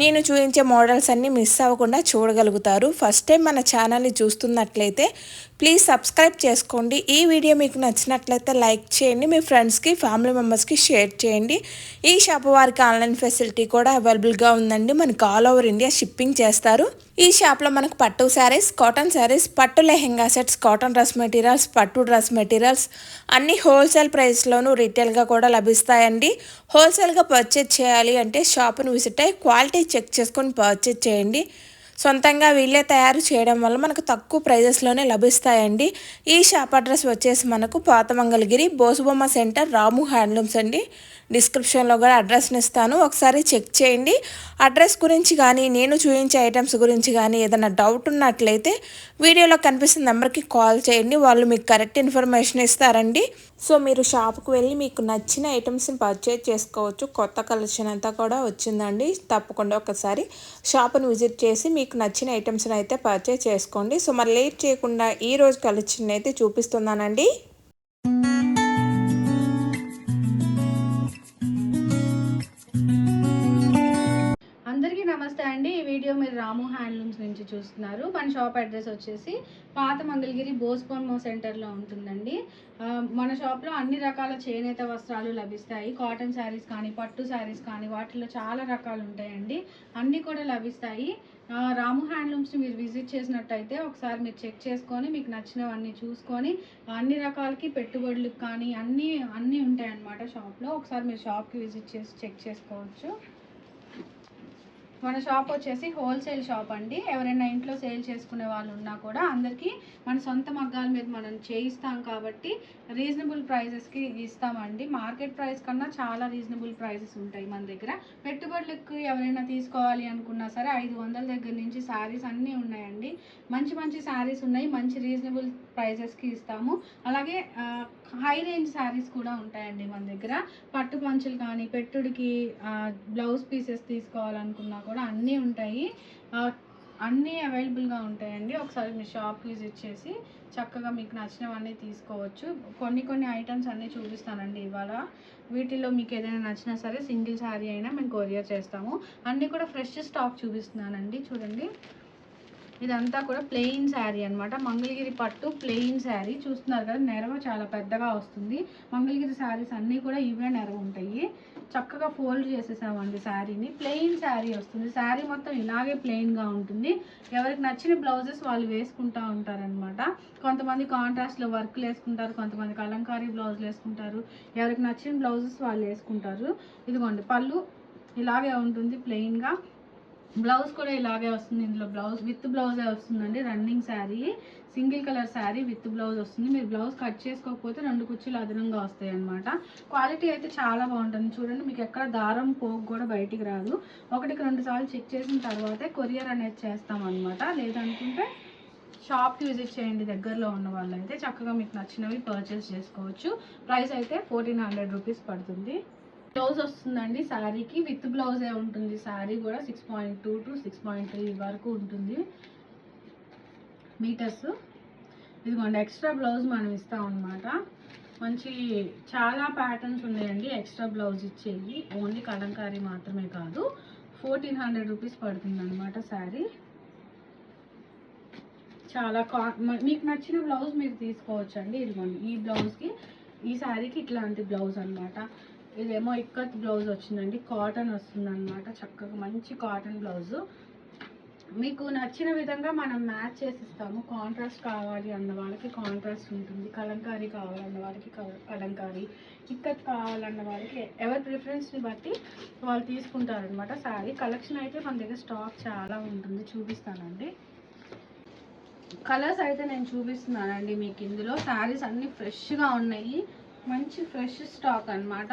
నేను చూపించే మోడల్స్ అన్నీ మిస్ అవ్వకుండా చూడగలుగుతారు. ఫస్ట్ టైం మన ఛానల్ని చూస్తున్నట్లయితే ప్లీజ్ సబ్స్క్రైబ్ చేసుకోండి. ఈ వీడియో మీకు నచ్చినట్లయితే లైక్ చేయండి. మీ ఫ్రెండ్స్కి ఫ్యామిలీ మెంబర్స్కి షేర్ చేయండి. ఈ షాప్ వారికి ఆన్లైన్ ఫెసిలిటీ కూడా అవైలబుల్గా ఉందండి. మనకు ఆల్ ఓవర్ ఇండియా షిప్పింగ్ చేస్తారు. ఈ షాప్లో మనకు పట్టు శారీస్ కాటన్ శారీస్ పట్టు lehenga sets cotton dress materials పట్టు డ్రెస్ మెటీరియల్స్ అన్ని హోల్సేల్ ప్రైస్లోనూ రీటైల్గా కూడా లభిస్తాయండి. హోల్సేల్గా పర్చేజ్ చేయాలి అంటే షాప్ను విజిట్ అయ్యి క్వాలిటీ చెక్ చేసుకొని పర్చేజ్ చేయండి. సొంతంగా వీళ్ళే తయారు చేయడం వల్ల మనకు తక్కువ ప్రైజెస్లోనే లభిస్తాయండి. ఈ షాప్ అడ్రస్ వచ్చేసి మనకు పాతమంగళగిరి బోసుబొమ్మ సెంటర్ రాము హ్యాండ్లూమ్స్ అండి. డిస్క్రిప్షన్లో కూడా అడ్రస్ని ఇస్తాను. ఒకసారి చెక్ చేయండి. అడ్రస్ గురించి కానీ నేను చూపించే ఐటమ్స్ గురించి కానీ ఏదైనా డౌట్ ఉన్నట్లయితే వీడియోలో కనిపిస్తున్న నెంబర్కి కాల్ చేయండి. వాళ్ళు మీకు కరెక్ట్ ఇన్ఫర్మేషన్ ఇస్తారండి. సో మీరు షాప్కి వెళ్ళి మీకు నచ్చిన ఐటమ్స్ని పర్చేజ్ చేసుకోవచ్చు. కొత్త కలెక్షన్ అంతా కూడా వచ్చిందండి. తప్పకుండా ఒకసారి షాప్ని విజిట్ చేసి మీకు నచ్చిన ఐటమ్స్ని అయితే పర్చేజ్ చేసుకోండి. సో మరి లేట్ చేయకుండా ఈ రోజు కలెక్షన్ అయితే చూపిస్తున్నానండి. నమస్తే అండి. ఈ వీడియో మీరు రాము హ్యాండ్లూమ్స్ నుంచి చూస్తున్నారు. మన షాప్ అడ్రస్ వచ్చేసి పాత మంగళగిరి బోస్పోన్మో సెంటర్లో ఉంటుందండి. మన షాప్లో అన్ని రకాల చేనేత వస్త్రాలు లభిస్తాయి. కాటన్ శారీస్ కానీ పట్టు శారీస్ కానీ వాటిలో చాలా రకాలు ఉంటాయండి. అన్నీ కూడా లభిస్తాయి. రాము హ్యాండ్లూమ్స్ని మీరు విజిట్ చేసినట్టయితే ఒకసారి మీరు చెక్ చేసుకొని మీకు నచ్చినవన్నీ చూసుకొని అన్ని రకాలకి పెట్టుబడులకు కానీ అన్నీ అన్నీ ఉంటాయన్నమాట షాప్లో ఒకసారి మీరు షాప్కి విజిట్ చేసి చెక్ చేసుకోవచ్చు. మన షాప్ వచ్చేసి హోల్సేల్ షాప్ అండి. ఎవరైనా ఇంట్లో సేల్ చేసుకునే వాళ్ళు ఉన్నా కూడా అందరికీ మన సొంత మగ్గాల మీద మనం చేయిస్తాం కాబట్టి రీజనబుల్ ప్రైజెస్కి ఇస్తామండి. మార్కెట్ ప్రైస్ కన్నా చాలా రీజనబుల్ ప్రైజెస్ ఉంటాయి మన దగ్గర. పెట్టుబడులకు ఎవరైనా తీసుకోవాలి అనుకున్నా సరే ఐదు వందల దగ్గర నుంచి శారీస్ అన్నీ ఉన్నాయండి. మంచి మంచి శారీస్ ఉన్నాయి. మంచి రీజనబుల్ ప్రైజెస్కి ఇస్తాము. అలాగే హై రేంజ్ శారీస్ కూడా ఉంటాయండి మన దగ్గర. పట్టు పంచులు కానీ పెట్టుడికి బ్లౌజ్ పీసెస్ తీసుకోవాలనుకున్నా కూడా అన్నీ ఉంటాయి. అన్నీ అవైలబుల్గా ఉంటాయండి. ఒకసారి మీ షాప్ విజిట్ చేసి చక్కగా మీకు నచ్చినవన్నీ తీసుకోవచ్చు. కొన్ని కొన్ని ఐటమ్స్ అన్నీ చూపిస్తానండి ఇవాళ. వీటిలో మీకు ఏదైనా నచ్చినా సరే సింగిల్ శారీ అయినా మేము కొరియర్ చేస్తాము. అన్నీ కూడా ఫ్రెష్ స్టాక్ చూపిస్తున్నానండి. చూడండి. ఇదంతా కూడా ప్లెయిన్ శారీ అనమాట మంగళగిరి పట్టు ప్లెయిన్ శారీ. చూస్తున్నారు కదా నెరవ చాలా పెద్దగా వస్తుంది. మంగళగిరి శారీస్ అన్నీ కూడా ఇవే నెరవ ఉంటాయి. చక్కగా ఫోల్డ్ చేసేసామండి శారీని. ప్లెయిన్ శారీ వస్తుంది. శారీ మొత్తం ఇలాగే ప్లెయిన్గా ఉంటుంది. ఎవరికి నచ్చిన బ్లౌజెస్ వాళ్ళు వేసుకుంటూ ఉంటారనమాట కొంతమంది కాంట్రాస్ట్లో వర్క్లు వేసుకుంటారు కొంతమంది కలంకారీ బ్లౌజులు వేసుకుంటారు. ఎవరికి నచ్చిన బ్లౌజెస్ వాళ్ళు వేసుకుంటారు. ఇదిగోండి పళ్ళు ఇలాగే ఉంటుంది ప్లెయిన్గా. బ్లౌజ్ కూడా ఇలాగే వస్తుంది. ఇందులో బ్లౌజ్ విత్ బ్లౌజే వస్తుందండి. Running sari single colour sari with blouse వస్తుంది. మీరు బ్లౌజ్ కట్ చేసుకోకపోతే రెండు కుర్చీలు అదనంగా వస్తాయి అనమాట క్వాలిటీ అయితే చాలా బాగుంటుంది. చూడండి మీకు ఎక్కడ దారం పోగు కూడా బయటికి రాదు. ఒకటికి రెండు సార్లు చెక్ చేసిన తర్వాతే కొరియర్ అనేది చేస్తాం అనమాట లేదనుకుంటే షాప్కి విజిట్ చేయండి. దగ్గరలో ఉన్న వాళ్ళైతే చక్కగా మీకు నచ్చినవి పర్చేస్ చేసుకోవచ్చు. ప్రైస్ అయితే ఫోర్టీన్ హండ్రెడ్ రూపీస్ పడుతుంది. బ్లౌజ్ వస్తుందండి శారీకి విత్ బ్లౌజే ఉంటుంది శారీ కూడా six point two to six point three వరకు ఉంటుంది. మీటర్స్. ఇదిగోండి ఎక్స్ట్రా బ్లౌజ్ మనం ఇస్తాం అనమాట మంచి చాలా ప్యాటర్న్స్ ఉన్నాయండి ఎక్స్ట్రా బ్లౌజ్ ఇచ్చేవి. ఓన్లీ కలంకారీ మాత్రమే కాదు ఫోర్టీన్ హండ్రెడ్ రూపీస్ పడుతుంది అనమాట శారీ చాలా కా మీకు నచ్చిన బ్లౌజ్ మీరు తీసుకోవచ్చండి. ఇదిగోండి ఈ బ్లౌజ్కి ఈ శారీకి ఇట్లాంటి బ్లౌజ్ అనమాట ఇదేమో ఇక్కత్ బ్లౌజ్ వచ్చిందండి. కాటన్ వస్తుందన్నమాట. చక్కగా మంచి కాటన్ బ్లౌజ్. మీకు నచ్చిన విధంగా మనం మ్యాచ్ చేసి ఇస్తాము కాంట్రాస్ట్ కావాలి అన్న వాళ్ళకి కాంట్రాస్ట్ ఉంటుంది. కలంకారీ కావాలన్న వాళ్ళకి కలంకారీ. ఇక్కత్ కావాలన్న వాళ్ళకి ఎవరి ప్రిఫరెన్స్ని బట్టి వాళ్ళు తీసుకుంటారనమాట శారీ. కలెక్షన్ అయితే మన దగ్గర స్టాక్ చాలా ఉంటుంది. చూపిస్తానండి. కలర్స్ అయితే నేను చూపిస్తున్నానండి మీకు ఇందులో. శారీస్ అన్నీ ఫ్రెష్గా ఉన్నాయి. మంచి ఫ్రెష్ స్టాక్ అన్నమాట.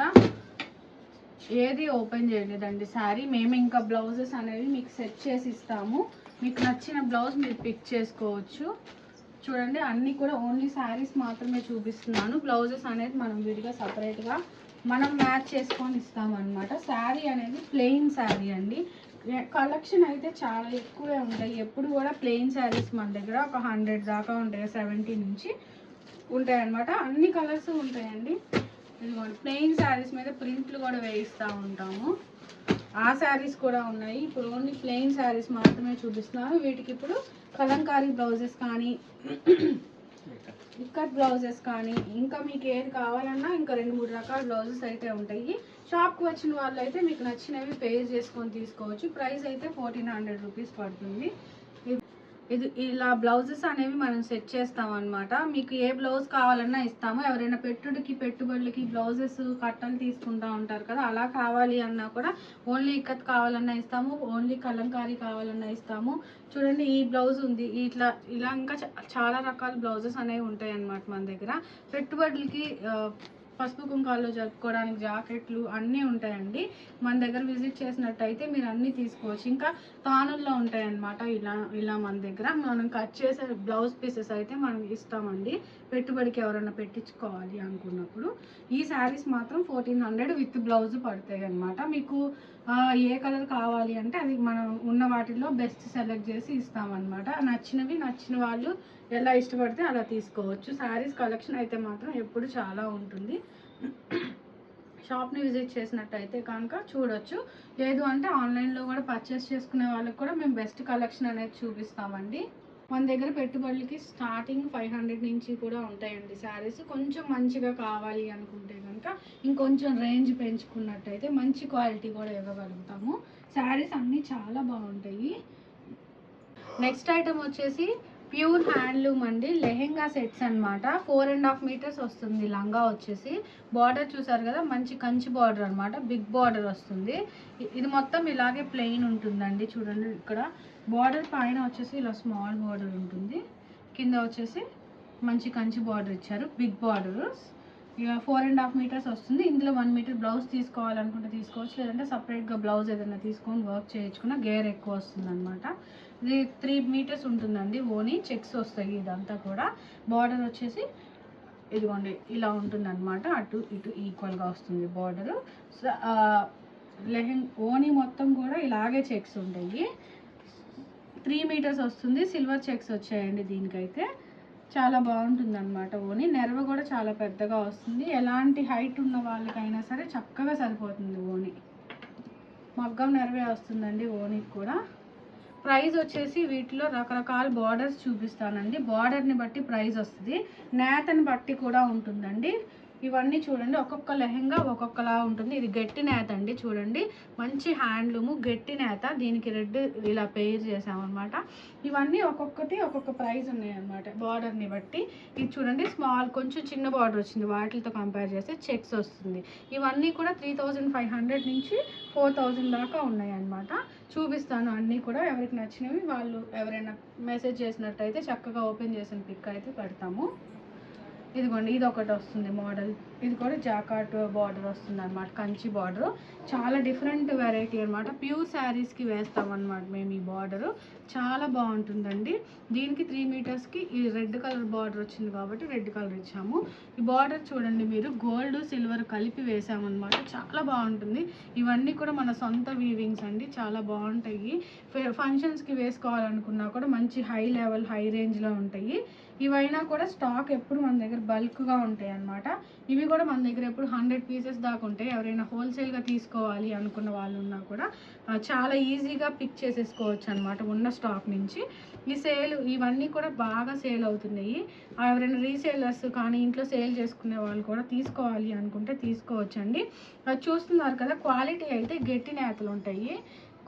ఏది ఓపెన్ చేయలేదండి శారీ మేము ఇంకా బ్లౌజెస్ అనేవి మీకు సెట్ చేసి ఇస్తాము. మీకు నచ్చిన బ్లౌజ్ మీరు పిక్ చేసుకోవచ్చు. చూడండి అన్నీ కూడా ఓన్లీ శారీస్ మాత్రమే చూపిస్తున్నాను. బ్లౌజెస్ అనేది మనం విడిగా సపరేట్గా మనం మ్యాచ్ చేసుకొని ఇస్తామన్నమాట. శారీ అనేది ప్లెయిన్ శారీ అండి. కలెక్షన్ అయితే చాలా ఎక్కువే ఉంటాయి. ఎప్పుడు కూడా ప్లెయిన్ శారీస్ మన దగ్గర ఒక హండ్రెడ్ దాకా ఉంటాయి సెవెంటీ నుంచి. ఉంటాయి అనమాట అన్ని కలర్స్ ఉంటాయండి. ఇదిగోండి ప్లెయిన్ శారీస్ మీద ప్రింట్లు కూడా వేయిస్తూ ఉంటాము. ఆ శారీస్ కూడా ఉన్నాయి. ఇప్పుడు ఓన్లీ ప్లెయిన్ శారీస్ మాత్రమే చూపిస్తున్నాను. వీటికి ఇప్పుడు కలంకారీ బ్లౌజెస్ కానీ ఇక్కత్ బ్లౌజెస్ కానీ ఇంకా మీకు ఏది కావాలన్నా ఇంకా రెండు మూడు రకాల బ్లౌజెస్ అయితే ఉంటాయి. షాప్కి వచ్చిన వాళ్ళు అయితే మీకు నచ్చినవి పే చేసుకొని తీసుకోవచ్చు. ప్రైస్ అయితే ఫోర్టీన్ హండ్రెడ్ రూపీస్ పడుతుంది. ఇది- ఇలా బ్లౌజెస్ అనేవి మనం సెట్ చేస్తాం అనమాట మీకు ఏ బ్లౌజ్ కావాలన్నా ఇస్తాము. ఎవరైనా పెట్టుడికి పెట్టుబడులకి బ్లౌజెస్ కట్టలు తీసుకుంటా ఉంటారు కదా అలా కావాలి అన్నా కూడా ఓన్లీ ఇక్కత్ కావాలన్నా ఇస్తాము. ఓన్లీ కలంకారీ కావాలన్నా ఇస్తాము. చూడండి ఈ బ్లౌజ్ ఉంది. ఇట్లా ఇలా ఇంకా చాలా రకాల బ్లౌజెస్ అనేవి ఉంటాయి అన్నమాట మన దగ్గర. పెట్టుబడులకి పసుపు కుంకాల్లో జరుపుకోవడానికి జాకెట్లు అన్నీ ఉంటాయండి. మన దగ్గర విజిట్ చేసినట్టయితే మీరు అన్నీ తీసుకోవచ్చు. ఇంకా తానుల్లో ఉంటాయన్నమాట ఇలా ఇలా మన దగ్గర. మనం కట్ చేసే బ్లౌజ్ పీసెస్ అయితే మనం ఇస్తామండి. పెట్టుబడికి ఎవరైనా పెట్టించుకోవాలి అనుకున్నప్పుడు. ఈ శారీస్ మాత్రం ఫోర్టీన్ హండ్రెడ్ విత్ బ్లౌజ్ పడతాయి అన్నమాట మీకు ఏ కలర్ కావాలి అంటే అది మనం ఉన్న వాటిల్లో బెస్ట్ సెలెక్ట్ చేసి ఇస్తామన్నమాట. నచ్చినవి నచ్చిన వాళ్ళు ఎలా ఇష్టపడితే అలా తీసుకోవచ్చు. శారీస్ కలెక్షన్ అయితే మాత్రం ఎప్పుడు చాలా ఉంటుంది. షాప్ని విజిట్ చేసినట్టయితే కనుక చూడొచ్చు. లేదు అంటే ఆన్లైన్లో కూడా పర్చేస్ చేసుకునే వాళ్ళకి కూడా మేము బెస్ట్ కలెక్షన్ అనేది చూపిస్తామండి. మన దగ్గర పెట్టుబడులకి స్టార్టింగ్ ఫైవ్ హండ్రెడ్ నుంచి కూడా ఉంటాయండి శారీస్ కొంచెం మంచిగా కావాలి అనుకుంటే కనుక ఇంకొంచెం రేంజ్ పెంచుకున్నట్టయితే మంచి క్వాలిటీ కూడా ఇవ్వగలుగుతాము. శారీస్ అన్నీ చాలా బాగుంటాయి. నెక్స్ట్ ఐటమ్ వచ్చేసి ప్యూర్ హ్యాండ్లూమ్ అండి లెహెంగా సెట్స్ అన్నమాట. ఫోర్ అండ్ హాఫ్ మీటర్స్ వస్తుంది లంగా వచ్చేసి. బార్డర్ చూసారు కదా మంచి కంచి బార్డర్ అనమాట బిగ్ బార్డర్ వస్తుంది. ఇది మొత్తం ఇలాగే ప్లెయిన్ ఉంటుందండి. చూడండి ఇక్కడ. బార్డర్ పైన వచ్చేసి ఇలా స్మాల్ బార్డర్ ఉంటుంది. కింద వచ్చేసి మంచి కంచి బార్డర్ ఇచ్చారు. బిగ్ బార్డర్ ఇక ఫోర్ అండ్ హాఫ్ మీటర్స్ వస్తుంది. ఇందులో వన్ మీటర్ బ్లౌజ్ తీసుకోవాలనుకుంటే తీసుకోవచ్చు. లేదంటే సపరేట్గా బ్లౌజ్ ఏదైనా తీసుకొని వర్క్ చేయించుకున్న గేర్ ఎక్కువ వస్తుంది అనమాట ఇది త్రీ మీటర్స్ ఉంటుందండి ఓని చెక్స్ వస్తాయి ఇదంతా కూడా. బార్డర్ వచ్చేసి ఇదిగోండి ఇలా ఉంటుందన్నమాట. అటు ఇటు ఈక్వల్గా వస్తుంది బార్డరు. లెహెంగ్ ఓని మొత్తం కూడా ఇలాగే చెక్స్ ఉంటాయి. త్రీ మీటర్స్ వస్తుంది సిల్వర్ చెక్స్ వచ్చాయండి దీనికైతే. చాలా బాగుంటుంది అనమాట ఓని. నెరవ కూడా చాలా పెద్దగా వస్తుంది. ఎలాంటి హైట్ ఉన్న వాళ్ళకైనా సరే చక్కగా సరిపోతుంది ఓని. మగ్గం నెరవే వస్తుందండి ఓనికి కూడా. ప్రైస్ వచ్చేసి వీటిలో రకరకాల బార్డర్స్ చూపిస్తానండి. బార్డర్ని బట్టి ప్రైస్ వస్తుంది. నేతని బట్టి కూడా ఉంటుందండి. ఇవన్నీ చూడండి ఒక్కొక్క లెహెంగా ఒక్కొక్కలా ఉంటుంది. ఇది గట్టి నేత అండి చూడండి. మంచి హ్యాండ్లూము గట్టి నేత. దీనికి రెడ్ ఇలా పేర్ చేసామన్నమాట. ఇవన్నీ ఒక్కొక్కటి ఒక్కొక్క ప్రైస్ ఉన్నాయన్నమాట బార్డర్ని బట్టి. ఇది చూడండి స్మాల్ కొంచెం చిన్న బార్డర్ వచ్చింది. వాటితో కంపేర్ చేస్తే చెక్స్ వస్తుంది. ఇవన్నీ కూడా త్రీ ఫైవ్ హండ్రెడ్ నుంచి ఫోర్ థౌజండ్ దాకా ఉన్నాయి అన్నమాట చూపిస్తాను అన్నీ కూడా ఎవరికి నచ్చినవి వాళ్ళు ఎవరైనా మెసేజ్ చేసినట్టయితే చక్కగా ఓపెన్ చేసిన పిక్ అయితే పెడతాము. ఇదిగోండి ఇది ఒకటి వస్తుంది మోడల్. ఇది కూడా జాకాట్ బార్డర్ వస్తుంది అనమాట కంచి బార్డర్. చాలా డిఫరెంట్ వెరైటీ అనమాట ప్యూర్ శారీస్కి వేస్తామన్నమాట మేము ఈ బార్డర్. చాలా బాగుంటుందండి. దీనికి త్రీ మీటర్స్కి ఈ రెడ్ కలర్ బార్డర్ వచ్చింది కాబట్టి రెడ్ కలర్ ఇచ్చాము. ఈ బార్డర్ చూడండి మీరు గోల్డ్ సిల్వర్ కలిపి వేసామన్నమాట. చాలా బాగుంటుంది. ఇవన్నీ కూడా మన సొంత వీవింగ్స్ అండి. చాలా బాగుంటాయి. ఫంక్షన్స్కి వేసుకోవాలనుకున్నా కూడా మంచి హై లెవెల్ హై రేంజ్లో ఉంటాయి. ఇవైనా కూడా స్టాక్ ఎప్పుడు మన దగ్గర బల్క్గా ఉంటాయి అన్నమాట ఇవి కూడా మన దగ్గర ఎప్పుడు హండ్రెడ్ పీసెస్ దాకా ఉంటాయి. ఎవరైనా హోల్సేల్గా తీసుకోవాలి అనుకున్న వాళ్ళు ఉన్నా కూడా చాలా ఈజీగా పిక్ చేసేసుకోవచ్చు అనమాట ఉన్న స్టాక్ నుంచి. ఈ సేల్ ఇవన్నీ కూడా బాగా సేల్ అవుతున్నాయి. ఎవరైనా రీసేలర్స్ కానీ ఇంట్లో సేల్ చేసుకునే వాళ్ళు కూడా తీసుకోవాలి అనుకుంటే తీసుకోవచ్చండి. అది చూస్తున్నారు కదా క్వాలిటీ అయితే గట్టి నేతలు ఉంటాయి.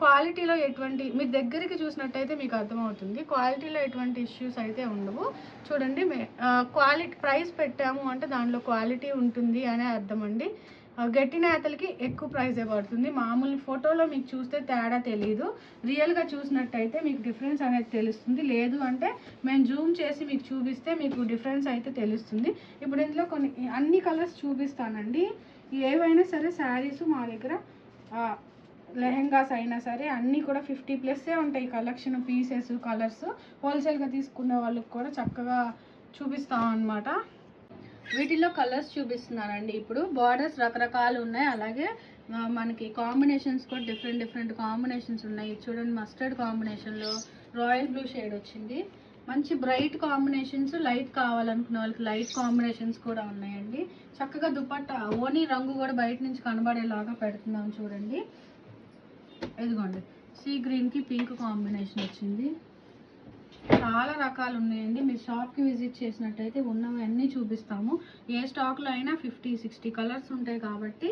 క్వాలిటీలో ఎటువంటి మీరు దగ్గరికి చూసినట్టయితే మీకు అర్థమవుతుంది. క్వాలిటీలో ఎటువంటి ఇష్యూస్ అయితే ఉండవు. చూడండి క్వాలిటీ ప్రైస్ పెట్టాము అంటే దానిలో క్వాలిటీ ఉంటుంది అనే అర్థం అండి. గట్టి నేతలకి ఎక్కువ ప్రైజే పడుతుంది మామూలు ఫోటోలో మీకు చూస్తే తేడా తెలియదు రియల్గా చూసినట్టయితే మీకు డిఫరెన్స్ అనేది తెలుస్తుంది. లేదు అంటే మేము జూమ్ చేసి మీకు చూపిస్తే మీకు డిఫరెన్స్ అయితే తెలుస్తుంది. ఇప్పుడు ఇందులో కొన్ని అన్ని కలర్స్ చూపిస్తానండి. ఏవైనా సరే శారీస్ మా దగ్గర లెహెంగాస్ అయినా సరే అన్నీ కూడా ఫిఫ్టీ ప్లస్సే ఉంటాయి కలెక్షన్ పీసెస్ కలర్స్. హోల్సేల్గా తీసుకునే వాళ్ళకి కూడా చక్కగా చూపిస్తాం అన్నమాట. వీటిలో కలర్స్ చూపిస్తున్నానండి ఇప్పుడు. బార్డర్స్ రకరకాలు ఉన్నాయి. అలాగే మనకి కాంబినేషన్స్ కూడా డిఫరెంట్ డిఫరెంట్ కాంబినేషన్స్ ఉన్నాయి. చూడండి మస్టర్డ్ కాంబినేషన్లో రాయల్ బ్లూ షేడ్ వచ్చింది. మంచి బ్రైట్ కాంబినేషన్స్ లైట్ కావాలనుకున్న వాళ్ళకి లైట్ కాంబినేషన్స్ కూడా ఉన్నాయండి. చక్కగా దుపట్టా ఓనీ రంగు కూడా బయట నుంచి కనబడేలాగా పెడుతున్నాం చూడండి. ఇదిగోండి. సీ గ్రీన్కి పింక్ కాంబినేషన్ వచ్చింది. చాలా రకాలు ఉన్నాయండి. మీరు షాప్కి విజిట్ చేసినట్టయితే ఉన్నవి అన్నీ చూపిస్తాము. ఏ స్టాక్లో అయినా ఫిఫ్టీ సిక్స్టీ కలర్స్ ఉంటాయి కాబట్టి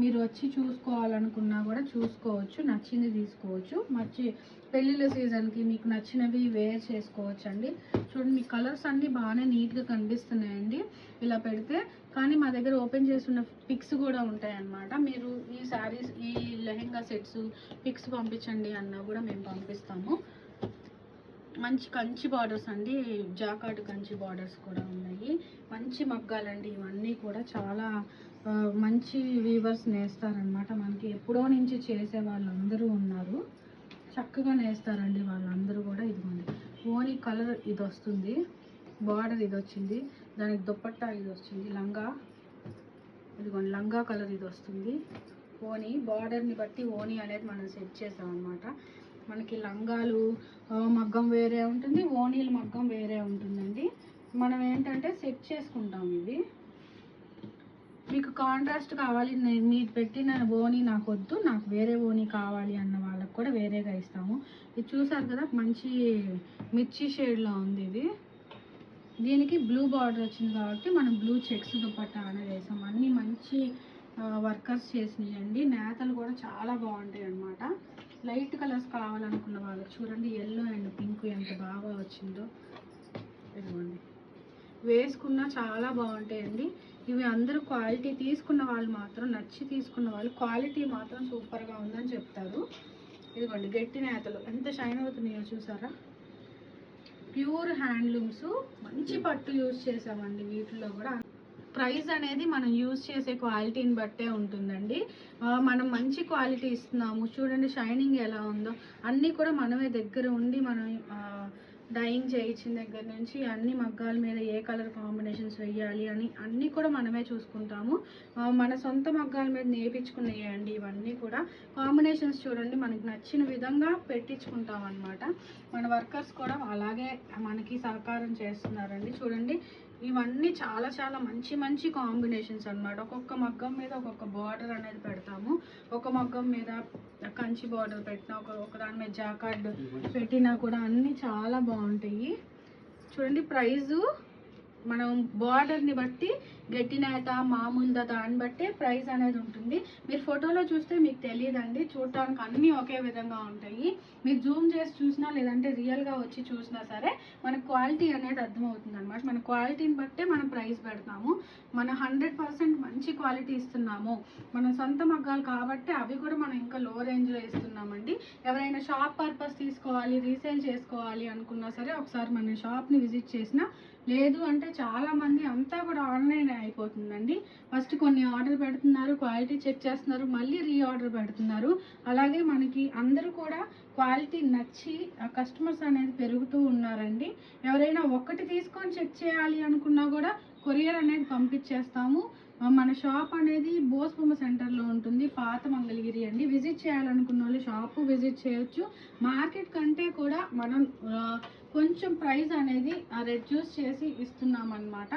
మీరు వచ్చి చూసుకోవాలనుకున్నా కూడా చూసుకోవచ్చు నచ్చింది తీసుకోవచ్చు. మంచి పెళ్ళిళ్ళ సీజన్కి మీకు నచ్చినవి వేర్ చేసుకోవచ్చు అండి చూడండి మీ కలర్స్ అన్నీ బాగానే నీట్గా కనిపిస్తున్నాయండి. ఇలా పెడితే కానీ మా దగ్గర ఓపెన్ చేసిన పిక్స్ కూడా ఉంటాయి అన్నమాట మీరు ఈ శారీస్ ఈ లెహెంగా సెట్స్ పిక్స్ పంపించండి అన్నా కూడా మేము పంపిస్తాము. మంచి కంచి బార్డర్స్ అండి జాకాట్ కంచి బార్డర్స్ కూడా ఉన్నాయి. మంచి మగ్గాలండి ఇవన్నీ కూడా చాలా మంచి వీవర్స్ నేస్తారనమాట మనకి ఎప్పుడో నుంచి చేసే వాళ్ళందరూ ఉన్నారు. చక్కగా నేస్తారండి వాళ్ళందరూ కూడా. ఇదిగోండి ఓన్లీ కలర్ ఇది వస్తుంది. బార్డర్ ఇది వచ్చింది. దానికి దుప్పట్టా ఇది వచ్చింది లంగా. ఇదిగోండి లంగా కలర్ ఇది వస్తుంది. ఓని బార్డర్ని బట్టి ఓని అనేది మనం సెట్ చేసాం అనమాట మనకి లంగాలు మగ్గం వేరే ఉంటుంది ఓనీలు మగ్గం వేరే ఉంటుందండి. మనం ఏంటంటే సెట్ చేసుకుంటాం ఇవి. మీకు కాంట్రాస్ట్ కావాలి నేను మీరు పెట్టిన ఓని నాకు వద్దు నాకు వేరే ఓని కావాలి అన్న వాళ్ళకి కూడా వేరేగా ఇస్తాము. ఇది చూసారు కదా మంచి మిర్చి షేడ్లో ఉంది ఇది. దీనికి బ్లూ బార్డర్ వచ్చింది కాబట్టి మనం బ్లూ చెక్స్ దుప్పట్ట అనేది వేసాం. అన్నీ మంచి వర్కర్స్ చేసినాయండి. నేతలు కూడా చాలా బాగుంటాయి అన్నమాట లైట్ కలర్స్ కావాలనుకున్న వాళ్ళకి చూడండి ఎల్లో అండ్ పింక్ ఎంత బాగా వచ్చిందో. ఇదిగోండి. వేసుకున్నా చాలా బాగుంటాయండి. ఇవి అందరూ క్వాలిటీ తీసుకున్న వాళ్ళు మాత్రం నచ్చి తీసుకున్న వాళ్ళు క్వాలిటీ మాత్రం సూపర్గా ఉందని చెప్తారు. ఇదిగోండి గట్టి నేతలు. ఎంత షైన్ అవుతున్నాయో చూసారా? Pure handlooms. మంచి పట్టు యూజ్ చేసామండి వీటిలో కూడా. ప్రైస్ అనేది మనం యూజ్ చేసే క్వాలిటీని బట్టే ఉంటుందండి. మనం మంచి క్వాలిటీ ఇస్తున్నాము. చూడండి షైనింగ్ ఎలా ఉందో. అన్నీ కూడా మనమే దగ్గర ఉండి మనం డైయింగ్ చేయించిన దగ్గర నుంచి అన్ని మగ్గాల మీద ఏ కలర్ కాంబినేషన్స్ వేయాలి అని అన్నీ కూడా మనమే చూసుకుంటాము. మన సొంత మగ్గాల మీద నేర్పించుకున్నాయి అండి ఇవన్నీ కూడా. కాంబినేషన్స్ చూడండి మనకు నచ్చిన విధంగా పెట్టించుకుంటాం అనమాట మన వర్కర్స్ కూడా అలాగే మనకి సహకారం చేస్తున్నారండి. చూడండి ఇవన్నీ చాలా చాలా మంచి మంచి కాంబినేషన్స్ అన్నమాట. ఒక్కొక్క మగ్గం మీద ఒక్కొక్క బార్డర్ అనేది పెడతాము. ఒక మగ్గం మీద కంచి బార్డర్ పెట్టిన ఒక ఒక దాని మీద జాకార్డ్ పెట్టినా కూడా అన్నీ చాలా బాగుంటాయి. చూడండి ప్రైజు మనం బార్డర్ని బట్టి గట్టి నేత మామూలుదా దాన్ని బట్టే ప్రైస్ అనేది ఉంటుంది. మీరు ఫోటోలో చూస్తే మీకు తెలియదండి. చూడటానికి అన్నీ ఒకే విధంగా ఉంటాయి. మీరు జూమ్ చేసి చూసినా లేదంటే రియల్గా వచ్చి చూసినా సరే మన క్వాలిటీ అనేది అర్థమవుతుంది అనమాట మన క్వాలిటీని బట్టే మనం ప్రైస్ పెడతాము. మన హండ్రెడ్ పర్సెంట్ మంచి క్వాలిటీ ఇస్తున్నాము. మన సొంత మగ్గాలు కాబట్టి అవి కూడా మనం ఇంకా లో రేంజ్లో ఇస్తున్నామండి. ఎవరైనా షాప్ పర్పస్ తీసుకోవాలి రీసేల్ చేసుకోవాలి అనుకున్నా సరే ఒకసారి మన షాప్ని విజిట్ చేసినా లేదు అంటే చాలామంది అంతా కూడా ఆన్లైన్ అయిపోతుందండి. ఫస్ట్ కొన్ని ఆర్డర్ పెడుతున్నారు క్వాలిటీ చెక్ చేస్తున్నారు మళ్ళీ రీఆర్డర్ పెడుతున్నారు. అలాగే మనకి అందరూ కూడా క్వాలిటీ నచ్చి కస్టమర్స్ అనేది పెరుగుతూ ఉన్నారండి. ఎవరైనా ఒక్కటి తీసుకొని చెక్ చేయాలి అనుకున్నా కూడా కొరియర్ అనేది పంపించేస్తాము. మన షాప్ అనేది బోస్బొమ్మ సెంటర్లో ఉంటుంది పాత మంగళగిరి అండి. విజిట్ చేయాలనుకున్న వాళ్ళు షాపు విజిట్ చేయొచ్చు. మార్కెట్ కంటే కూడా మనం కొంచెం ప్రైస్ అనేది రెడ్యూస్ చేసి ఇస్తున్నాం అనమాట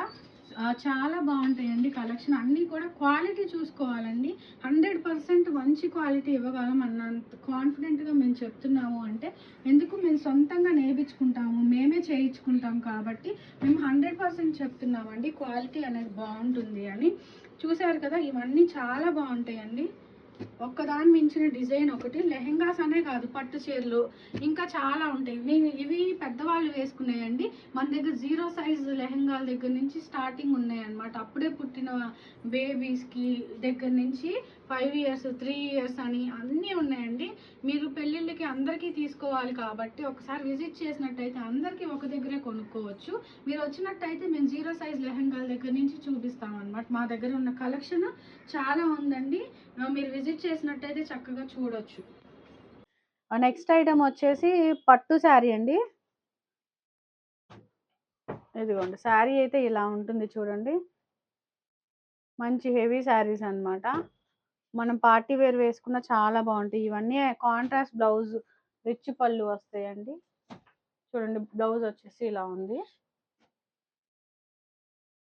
చాలా బాగుంటాయండి కలెక్షన్. అన్నీ కూడా క్వాలిటీ చూసుకోవాలండి. హండ్రెడ్ పర్సెంట్ మంచి క్వాలిటీ ఇవ్వగలం అన్నంత కాన్ఫిడెంట్గా మేము చెప్తున్నాము అంటే ఎందుకు మేము సొంతంగా నేర్పించుకుంటాము? మేమే చేయించుకుంటాం కాబట్టి మేము హండ్రెడ్ పర్సెంట్ చెప్తున్నామండి క్వాలిటీ అనేది బాగుంటుంది అని. చూశారు కదా ఇవన్నీ చాలా బాగుంటాయండి. ఒక్కదాని మించిన డిజైన్ ఒకటి లెహెంగాస్ అనే కాదు పట్టు చీరలు. ఇంకా చాలా ఉంటాయి. నేను ఇవి పెద్దవాళ్ళు వేసుకున్నాయండి. మన దగ్గర జీరో సైజ్ లెహెంగాల దగ్గర నుంచి స్టార్టింగ్ ఉన్నాయి అన్నమాట అప్పుడే పుట్టిన బేబీస్కి దగ్గర నుంచి ఫైవ్ ఇయర్స్ త్రీ ఇయర్స్ అని అన్నీ ఉన్నాయండి. మీరు పెళ్ళిళ్ళకి అందరికీ తీసుకోవాలి కాబట్టి ఒకసారి విజిట్ చేసినట్టయితే అందరికీ ఒక దగ్గరే కొనుక్కోవచ్చు. మీరు వచ్చినట్టయితే మేము జీరో సైజ్ లెహంగాల దగ్గర నుంచి చూపిస్తాం అనమాట మా దగ్గర ఉన్న కలెక్షన్ చాలా ఉందండి. మీరు విజిట్ చేసినట్టయితే చక్కగా చూడొచ్చు. నెక్స్ట్ ఐటమ్ వచ్చేసి పట్టు శారీ అండి. ఇదిగోండి శారీ అయితే ఇలా ఉంటుంది చూడండి. మంచి హెవీ శారీస్ అన్నమాట. మనం పార్టీ వేర్ వేసుకున్న చాలా బాగుంటాయి. ఇవన్నీ కాంట్రాస్ట్ బ్లౌజ్ రిచ్ పళ్ళు వస్తాయండి. చూడండి బ్లౌజ్ వచ్చేసి ఇలా ఉంది.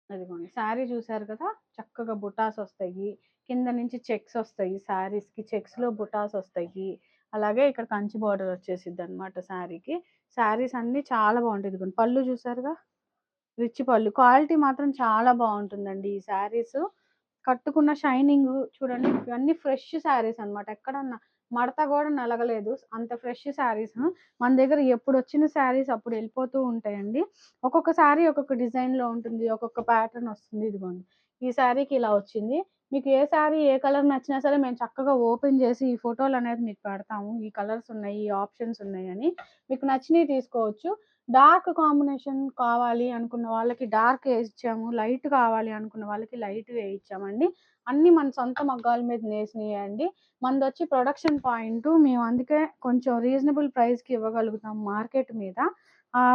అదిగోండి శారీ చూసారు కదా? చక్కగా బుటాస్ వస్తాయి. కింద నుంచి చెక్స్ వస్తాయి శారీస్కి. చెక్స్లో బుటాస్ వస్తాయి. అలాగే ఇక్కడ కంచి బార్డర్ వచ్చేసిద్ది అనమాట శారీకి. శారీస్ అన్నీ చాలా బాగుంటాయి. ఇదిగోండి పళ్ళు చూసారుగా రిచ్ పళ్ళు. క్వాలిటీ మాత్రం చాలా బాగుంటుందండి ఈ శారీస్. కట్టుకున్న షైనింగ్ చూడండి ఇవన్నీ ఫ్రెష్ శారీస్ అన్నమాట. ఎక్కడన్నా మడత కూడా నలగలేదు. అంత ఫ్రెష్ శారీస్. మన దగ్గర ఎప్పుడు వచ్చిన శారీస్ అప్పుడు వెళ్ళిపోతూ ఉంటాయండి. ఒక్కొక్క శారీ ఒక్కొక్క డిజైన్లో ఉంటుంది. ఒక్కొక్క ప్యాటర్న్ వస్తుంది. ఇదిగోండి. ఈ శారీకి ఇలా వచ్చింది. మీకు ఏ శారీ ఏ కలర్ నచ్చినా సరే మేము చక్కగా ఓపెన్ చేసి ఈ ఫోటోలు అనేది మీకు పెడతాము. ఈ కలర్స్ ఉన్నాయి ఈ ఆప్షన్స్ ఉన్నాయి అని మీకు నచ్చినవి తీసుకోవచ్చు. డార్క్ కాంబినేషన్ కావాలి అనుకున్న వాళ్ళకి డార్క్ వేయించాము లైట్ కావాలి అనుకున్న వాళ్ళకి లైట్ వేయించామండి అన్నీ మన సొంత మగ్గాల మీద నేసినాయండి. మనది వచ్చి ప్రొడక్షన్ పాయింట్ మేము అందుకే కొంచెం రీజనబుల్ ప్రైస్కి ఇవ్వగలుగుతాం మార్కెట్ మీద.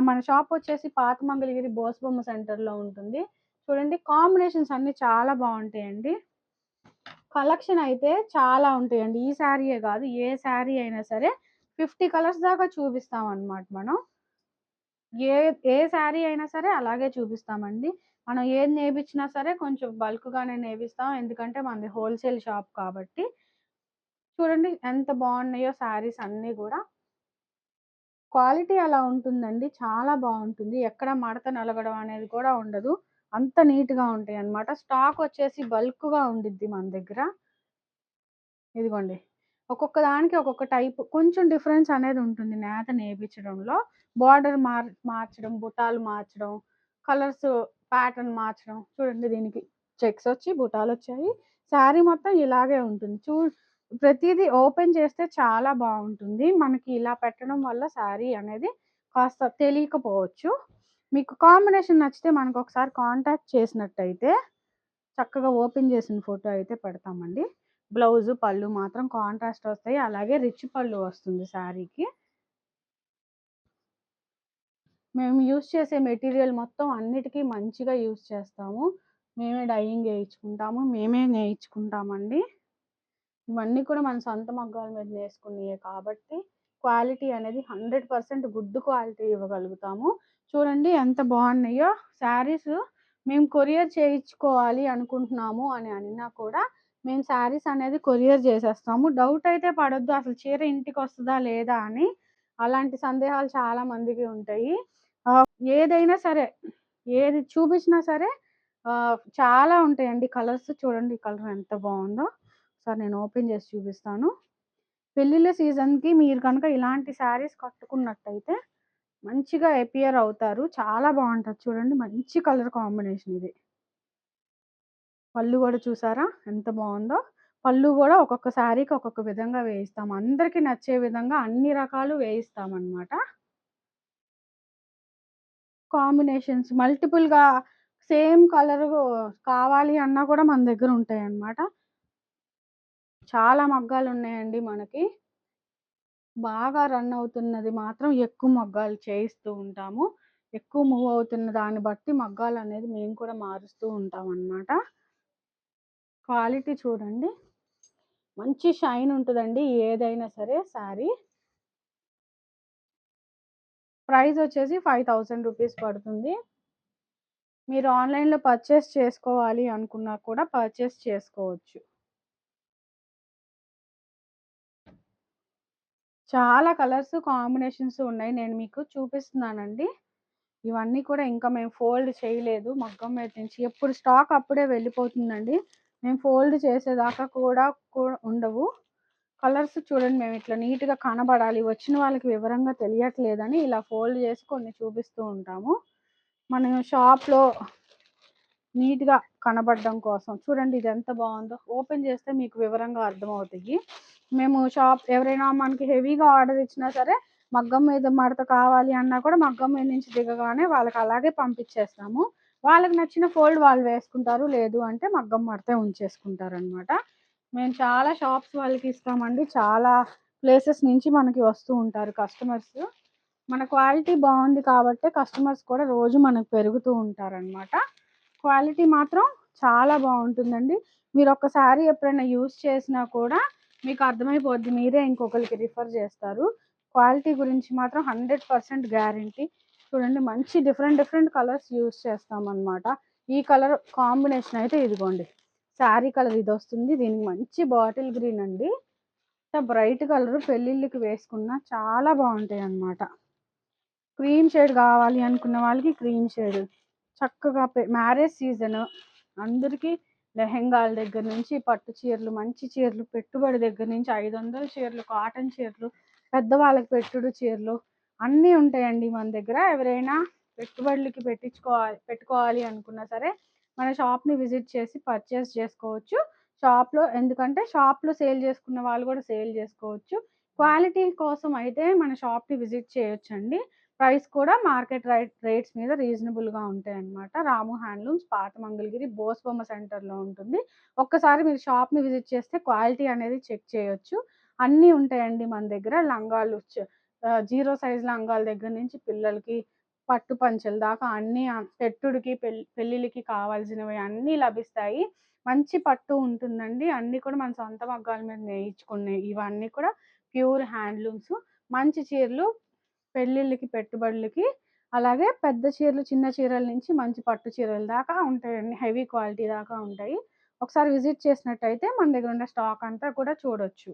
మన షాప్ వచ్చేసి పాత మంగళగిరి బోసబొమ్మ సెంటర్లో ఉంటుంది. చూడండి కాంబినేషన్స్ అన్నీ చాలా బాగుంటాయండి. కలెక్షన్ అయితే చాలా ఉంటాయండి. ఈ శారీయే కాదు ఏ శారీ అయినా సరే ఫిఫ్టీ కలర్స్ దాకా చూపిస్తాం అన్నమాట మనం. ఏ ఏ శారీ అయినా సరే అలాగే చూపిస్తామండి. మనం ఏది నేపించినా సరే కొంచెం బల్క్గానే నేపిస్తాం ఎందుకంటే మనది హోల్సేల్ షాప్ కాబట్టి. చూడండి ఎంత బాగున్నాయో శారీస్ అన్నీ కూడా. క్వాలిటీ అలా ఉంటుందండి. చాలా బాగుంటుంది. ఎక్కడ మడత నలగడం అనేది కూడా ఉండదు. అంత నీట్గా ఉంటాయి అన్నమాట స్టాక్ వచ్చేసి బల్క్గా ఉండిద్ది మన దగ్గర. ఇదిగోండి. ఒక్కొక్క దానికి ఒక్కొక్క టైప్ కొంచెం డిఫరెన్స్ అనేది ఉంటుంది. నేత నేపించడంలో బార్డర్ మార్ మార్చడం బుటాలు మార్చడం కలర్స్ ప్యాటర్న్ మార్చడం. చూడండి దీనికి చెక్స్ వచ్చి బుటాలు వచ్చాయి. శారీ మొత్తం ఇలాగే ఉంటుంది. చూ ప్రతిదీ ఓపెన్ చేస్తే చాలా బాగుంటుంది. మనకి ఇలా పెట్టడం వల్ల శారీ అనేది కాస్త తెలియకపోవచ్చు. మీకు కాంబినేషన్ నచ్చితే మనకు ఒకసారి కాంటాక్ట్ చేసినట్టయితే చక్కగా ఓపెన్ చేసిన ఫోటో అయితే పెడతామండి. బ్లౌజ్ పళ్ళు మాత్రం కాంట్రాస్ట్ వస్తాయి. అలాగే రిచ్ పళ్ళు వస్తుంది శారీకి. మేము యూస్ చేసే మెటీరియల్ మొత్తం అన్నిటికీ మంచిగా యూస్ చేస్తాము. మేమే డైయింగ్ వేయించుకుంటాము. మేమే నేయించుకుంటామండి. ఇవన్నీ కూడా మన సొంత మగ్గాల మీద నేసుకునేవి కాబట్టి క్వాలిటీ అనేది హండ్రెడ్ పర్సెంట్ గుడ్ క్వాలిటీ ఇవ్వగలుగుతాము. చూడండి ఎంత బాగున్నాయో. శారీస్ మేము కొరియర్ చేయించుకోవాలి అనుకుంటున్నాము అని అన్నా కూడా మేము శారీస్ అనేది కొరియర్ చేసేస్తాము. డౌట్ అయితే పడొద్దు. అసలు చీర ఇంటికి వస్తుందా లేదా అని. అలాంటి సందేహాలు చాలా మందికి ఉంటాయి. ఏదైనా సరే ఏది చూపించినా సరే చాలా ఉంటాయండి కలర్స్. చూడండి కలర్ ఎంత బాగుందో. సార్ నేను ఓపెన్ చేసి చూపిస్తాను. పెళ్ళిళ్ళ సీజన్కి మీరు కనుక ఇలాంటి శారీస్ కట్టుకున్నట్టయితే మంచిగా ఎపియర్ అవుతారు. చాలా బాగుంటుంది. చూడండి మంచి కలర్ కాంబినేషన్ ఇది. పళ్ళు కూడా చూసారా? ఎంత బాగుందో. పళ్ళు కూడా ఒక్కొక్క శారీకి ఒక్కొక్క విధంగా వేయిస్తాం. అందరికీ నచ్చే విధంగా అన్ని రకాలు వేయిస్తాం అన్నమాట కాంబినేషన్స్ మల్టిపుల్గా సేమ్ కలర్ కావాలి అన్నా కూడా మన దగ్గర ఉంటాయి అన్నమాట చాలా మగ్గాలు ఉన్నాయండి మనకి. బాగా రన్ అవుతున్నది మాత్రం ఎక్కువ మగ్గాలు చేయిస్తూ ఉంటాము. ఎక్కువ మూవ్ అవుతున్న దాన్ని బట్టి మగ్గాలు అనేది మేము కూడా మారుస్తూ ఉంటాం అన్నమాట క్వాలిటీ చూడండి. మంచి షైన్ ఉంటుందండి ఏదైనా సరే శారీ. ప్రైస్ వచ్చేసి ఫైవ్ థౌజండ్ రూపీస్ పడుతుంది. మీరు ఆన్లైన్లో పర్చేస్ చేసుకోవాలి అనుకున్నా కూడా పర్చేస్ చేసుకోవచ్చు. చాలా కలర్స్ కాంబినేషన్స్ ఉన్నాయి. నేను మీకు చూపిస్తున్నానండి. ఇవన్నీ కూడా ఇంకా మేము ఫోల్డ్ చేయలేదు. మగ్గం మీద నుంచి ఎప్పుడు స్టాక్ అప్పుడే వెళ్ళిపోతుందండి. మేము ఫోల్డ్ చేసేదాకా కూడా ఉండవు. కలర్స్ చూడండి మేము ఇట్లా నీట్గా కనబడాలి. వచ్చిన వాళ్ళకి వివరంగా తెలియట్లేదని ఇలా ఫోల్డ్ చేసి కొన్ని చూపిస్తూ ఉంటాము. మనం షాప్లో నీట్గా కనబడడం కోసం. చూడండి ఇది ఎంత బాగుందో. ఓపెన్ చేస్తే మీకు వివరంగా అర్థమవుతాయి. మేము షాప్ ఎవరైనా మనకి హెవీగా ఆర్డర్ ఇచ్చినా సరే మగ్గం మీద మడత కావాలి అన్నా కూడా మగ్గం మీద నుంచి దిగగానే వాళ్ళకి అలాగే పంపించేస్తాము. వాళ్ళకి నచ్చిన ఫోల్డ్ వాళ్ళు వేసుకుంటారు. లేదు అంటే మగ్గం మడితే ఉంచేసుకుంటారు అనమాట మేము చాలా షాప్స్ వాళ్ళకి ఇస్తామండి. చాలా ప్లేసెస్ నుంచి మనకి వస్తూ ఉంటారు కస్టమర్స్. మన క్వాలిటీ బాగుంది కాబట్టి కస్టమర్స్ కూడా రోజు మనకు పెరుగుతూ ఉంటారనమాట క్వాలిటీ మాత్రం చాలా బాగుంటుందండి. మీరు ఒక్కసారి ఎప్పుడైనా యూజ్ చేసినా కూడా మీకు అర్థమైపోద్ది. మీరే ఇంకొకరికి రిఫర్ చేస్తారు. క్వాలిటీ గురించి మాత్రం హండ్రెడ్ పర్సెంట్ గ్యారంటీ. చూడండి మంచి డిఫరెంట్ డిఫరెంట్ కలర్స్ యూస్ చేస్తాం అన్నమాట ఈ కలర్ కాంబినేషన్ అయితే ఇదిగోండి. శారీ కలర్ ఇది వస్తుంది. దీనికి మంచి బాటిల్ గ్రీన్ అండి. బ్రైట్ కలర్ పెళ్ళిళ్ళకి వేసుకున్న చాలా బాగుంటాయి అన్నమాట క్రీమ్ షేడ్ కావాలి అనుకున్న వాళ్ళకి క్రీమ్ షేడ్ చక్కగా మ్యారేజ్ సీజన్ అందరికీ లెహెంగాల దగ్గర నుంచి పట్టు చీరలు మంచి చీరలు పెట్టుబడి దగ్గర నుంచి ఐదు వందల చీరలు కాటన్ చీరలు పెద్దవాళ్ళకి పెట్టుడు చీరలు అన్నీ ఉంటాయండి మన దగ్గర. ఎవరైనా పెట్టుబడులకి పెట్టించుకోవాలి పెట్టుకోవాలి అనుకున్నా సరే మన షాప్ని విజిట్ చేసి పర్చేస్ చేసుకోవచ్చు. షాప్లో ఎందుకంటే షాప్లో సేల్ చేసుకున్న వాళ్ళు కూడా సేల్ చేసుకోవచ్చు. క్వాలిటీ కోసం అయితే మన షాప్ని విజిట్ చేయొచ్చండి. ప్రైస్ కూడా మార్కెట్ రైట్ రేట్స్ మీద రీజనబుల్గా ఉంటాయి అన్నమాట రాము హ్యాండ్లూమ్స్ పాత మంగళగిరి బోస్బొమ్మ సెంటర్లో ఉంటుంది. ఒక్కసారి మీరు షాప్ని విజిట్ చేస్తే క్వాలిటీ అనేది చెక్ చేయొచ్చు. అన్నీ ఉంటాయండి మన దగ్గర. లంగాలు జీరో సైజ్ లంగాల దగ్గర నుంచి పిల్లలకి పట్టు పంచల దాకా అన్ని పెట్టుడికి పెళ్ళి పెళ్ళిళ్ళకి కావాల్సినవి అన్నీ లభిస్తాయి. మంచి పట్టు ఉంటుందండి. అన్నీ కూడా మన సొంత మగ్గాల మీద నేయించుకున్నాయి ఇవన్నీ కూడా ప్యూర్ హ్యాండ్లూమ్స్. మంచి చీరలు పెళ్ళిళ్ళకి పెట్టుబడులకి అలాగే పెద్ద చీరలు చిన్న చీరల నుంచి మంచి పట్టు చీరల దాకా ఉంటాయండి. హెవీ క్వాలిటీ దాకా ఉంటాయి. ఒకసారి విజిట్ చేసినట్టయితే మన దగ్గర ఉన్న స్టాక్ అంతా కూడా చూడొచ్చు.